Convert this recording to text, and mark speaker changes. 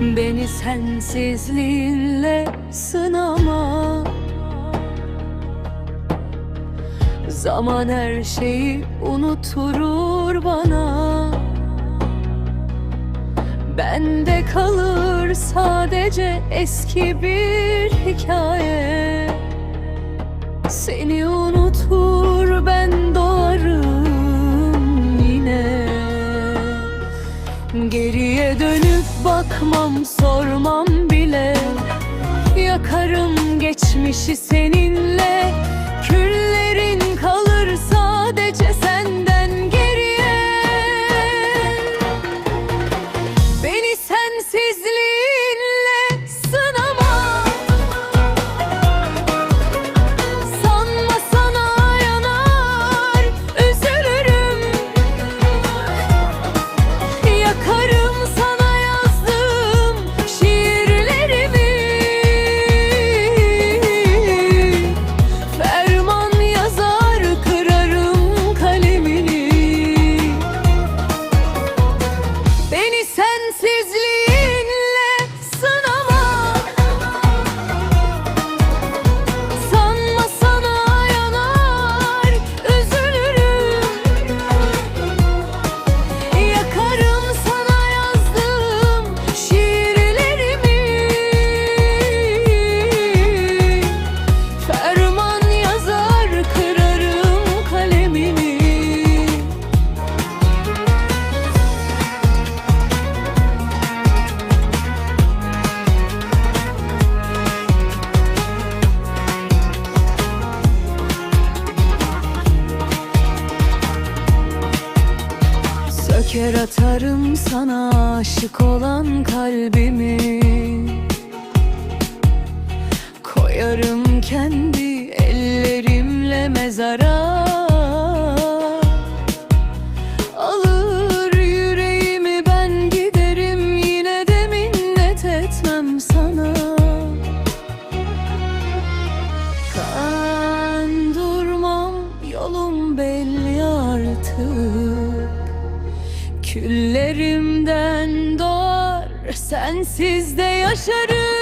Speaker 1: Beni sensizliğinle sınama. Zaman her şeyi unutturur bana. Bende kalır sadece eski bir hikaye. Seni unutur ben doğarım yine. Geriye dönüp bakmam sormam bile. Yakarım geçmişi seninle Söker atarım sana aşık olan kalbimi. Koyarım kendi Küllerimden doğar sensiz de yaşarım